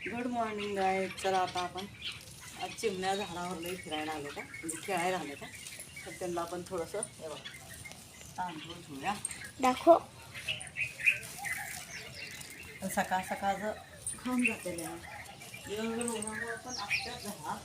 Good morning आहे चला आता आपण आज चिमण्या झाडावर लई फिरायला आलो का म्हणजे खेळायला आलो का तर त्यांना आपण थोडंसं तांदूळ ठेवूया दाखव. सकाळ सकाळचं खाऊन जाते पण आपल्याच झाला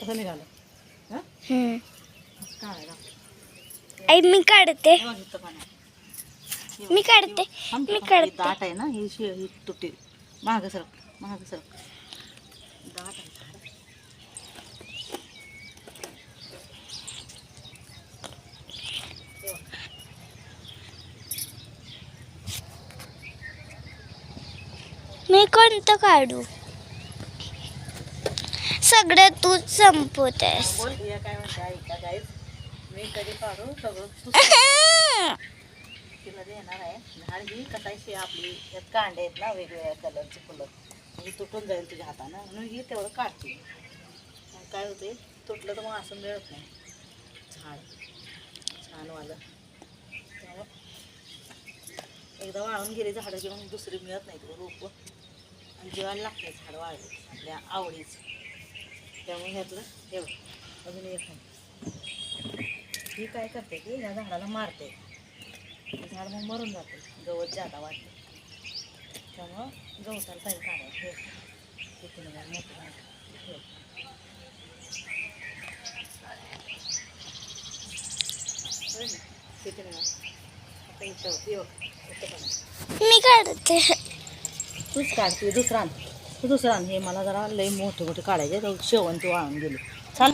कसं निघालं. हां? हम्म. काढायला आई मी काढते. हे बघ इथं पण आहे. मी काढते. थांब, मी थांब. ही काढते. दाट आहे ना? ही शि ही तुटी. महाग सरक महाग सरक. दाट आहे. झाड. हे बघ. मी कोणतं काढू? सगळं तूच संपवतेस. बोल काय म्हणते? ऐका गाईज मी कधी सगळं तू तिला देणार आहे झाड ही कसायची आपली? यात कांडे आहेत ना वेगवेगळ्या कलरचे फुलं. ही तुटून जाईल तुझ्या हातानं म्हणून ही तेवढं काढते. मग काय होते तुटलं तर मग असं मिळत नाही. झाड. छान वालं. त्यामुळं एकदा वाळून गेली झाडं मग दुसरी मिळत नाही तुला रोपं. आणि जेवायला लागते झाड वाळले. आपल्या आवडीचं. त्यामुळे ह्यातलं बघ, अजून एक ही काय करते की या झाडाला मारते. झाड मग मरून जाते. गवत जादा वाटते त्यामुळं गवताला पाहिजे काढायचं हे. किती निघाल मोठं. होय आहे. मी काढते. तूच काढते दुसरा आण दुसरं आण हे मला जरा लई मोठे मोठे काढायचे तर शेवंती वाळून गेली. चाल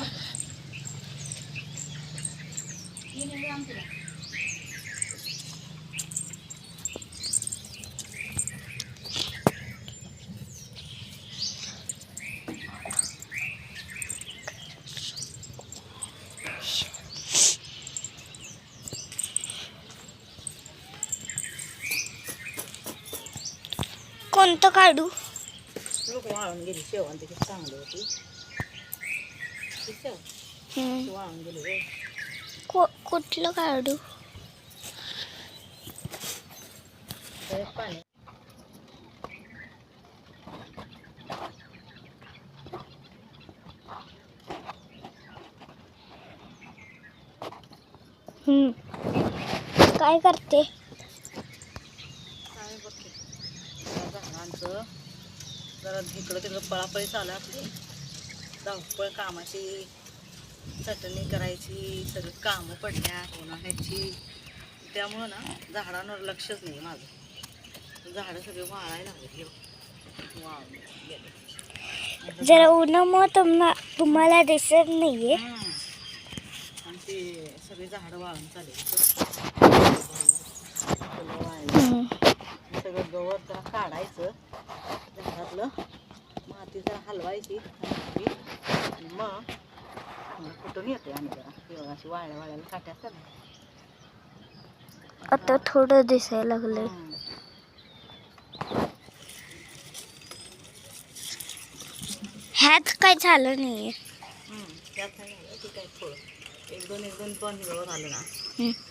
कोणतं काढू? लोक वाळून गेली चांगली होती. ती शेव. हम्म. ती वाळून गेली रे को- कुठलं काढू? पाणी. हम्म. काय करते? काय बघते त्या झाडांचं जरा इकडं तिकडं पळापळी चालू आहे आपली. धावपळ कामाची चटणी करायची सगळी कामं पडल्यात उन्हाळ्याची. त्यामुळं ना झाडांवर लक्षच नाही माझं. झाडं सगळे वाळायला लागले हे. वाळून गेले. जरा उन्हामुळे तुम्हा तुम्हाला दिसत नाहीये. हम्म. आणि ते सगळी झाडं वाळून चालले. सगळं गवत जरा काढायचं. झाडातलं माती जरा हलवायची. आणि मग कुठून येते आणि जरा. बघा अशी वाळल्या वाळ्याला काट्या असतात ना. आता थोडं दिसायला लागलंय. ह्यात काय झालं. त्यात नाही झालं. काय थोडं एक दोन एक दोन गवत आलं ना.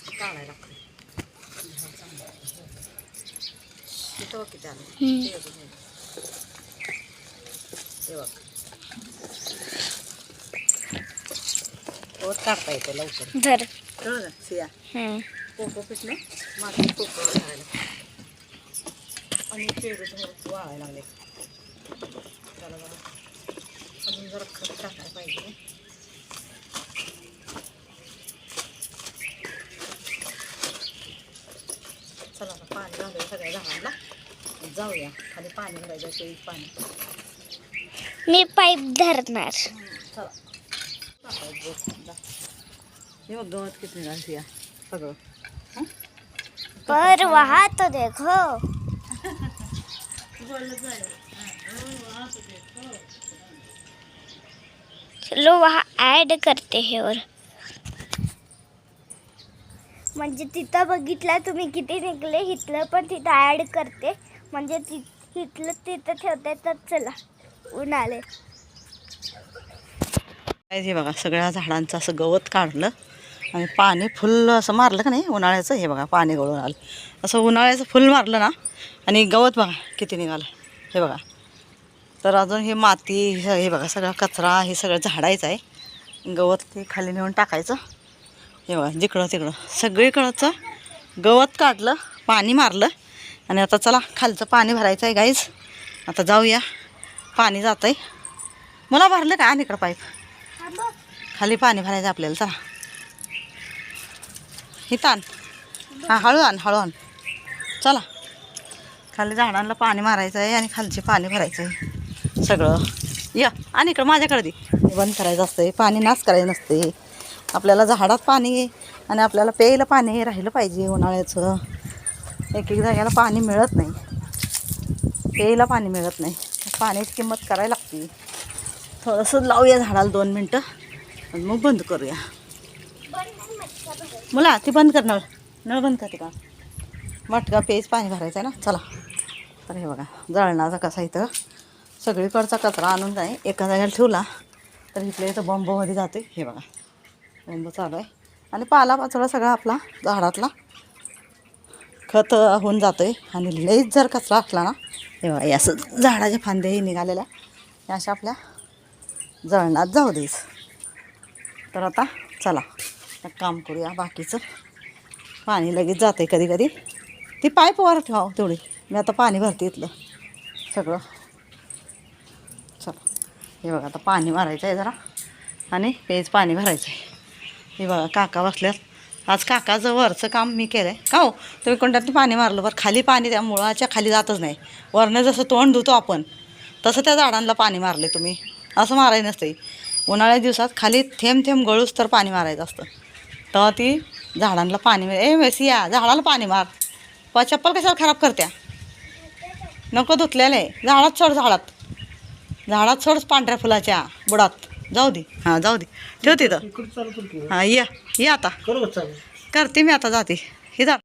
काढायला लागतं किती आलं? हे काढता येतं लवकर. धर. सिया. कोको पिटलं माती कोको आणि पेरू वाळायला लागले त्याला जरा अजून जरा खत टाकायला पाहिजे. चला पाणी घालूया सगळ्या झाडांना. जाऊया खाली पाणी भरायचं ते पाणी मी पाईप धरणार चला टाकायचं गवत. जा. हे बघ गवत किती सिया सगळं हं? पर वहा तो देखो चलो वहाँ ॲड करते हेवर म्हणजे तिथं बघितलं तुम्ही किती निघले इथलं पण तिथं ॲड करते म्हणजे ति तिथलं तिथं ठेवते तर चला ऊन आले हे बघा सगळ्या झाडांचं असं गवत काढलं आणि पाणी फुल असं मारलं का नाही उन्हाळ्याचं? हे बघा पाणी गळून आलं. असं उन्हाळ्याचं फुल मारलं ना आणि गवत बघा किती निघालं. हे बघा. तर अजून हे माती हे हे बघा सगळा कचरा हे सगळं झाडायचं आहे. गवत ते खाली नेऊन टाकायचं. हे बघा जिकडं तिकडं सगळीकडचं गवत काढलं पाणी मारलं. आणि आता चला खालचं पाणी भरायचं आहे गाईज आता जाऊया. पाणी जातं आहे मला भरलं का? आणि इकडं पाईप. खाली पाणी भरायचं आपल्याला चला. ही ताण हां हळू आण हळू आण. चला. खाली झाडांना पाणी मारायचं आहे आणि खालचे पाणी भरायचं आहे. सगळं. या आणि इकडं माझ्याकडे दे. बंद करायचं असतं पाणी नाश करायचं नसते आपल्याला झाडात पाणी आणि आपल्याला प्यायला पाणी राहिलं पाहिजे उन्हाळ्याचं. एक एक जाग्याला पाणी मिळत नाही. प्यायला पाणी मिळत नाही. पाण्याची किंमत करायला लागते. थोडंसं लावूया झाडाला दोन मिनटं आणि मग बंद करूया. मुला ती बंद कर नळ. नळ बंद करते का मटका पेज पाणी भरायचं आहे ना? चला. तर हे बघा जळणाचा कसा इथं? सगळीकडचा कचरा आणून जाय. एका जागेला ठेवला तर इथल्या इथं बॉम्बमध्ये जाते हे बघा बॉम्ब चालू आहे. आणि पाला पाचोळा सगळा आपला झाडातला. खत होऊन जातं आहे आणि लईच जर कचरा असला ना हे असं झाडाच्या फांद्याही निघालेल्या. या अशा आपल्या जळणात जाऊ देस तर आता चला एक काम करूया बाकीचं पाणी लगेच जातं आहे कधी कधी. ती पाईप वर ठेवा तेवढी. मी आता पाणी भरते इथलं. सगळं. चला. हे बघा आता पाणी मारायचं आहे जरा. आणि पेज पाणी भरायचं आहे हे बघा काका बसल्यात. आज काकाचं वरचं काम मी केलं आहे का हो? तुम्ही कोणत्यात पाणी मारलं. बरं खाली पाणी त्या मुळाच्या खाली जातच नाही. वरनं जसं तोंड धुतो आपण तसं त्या झाडांना पाणी मारले तुम्ही. असं मारायचं नसतं उन्हाळ्या दिवसात खाली थेंब थेंब गळूस तर पाणी मारायचं असतं. तेव्हा ती झाडांना पाणी मार ए मेसिया झाडाला पाणी मार. प चप्पल कशाला खराब करत्या? नको धुतलेलं आहे. झाडात सोड झाडात. झाडात सोड पांढऱ्या फुलाच्या बुडात. जाऊ दे हां जाऊ दे ठेव तिथं हां या. ये आता. करते मी आता जाते. हे जा.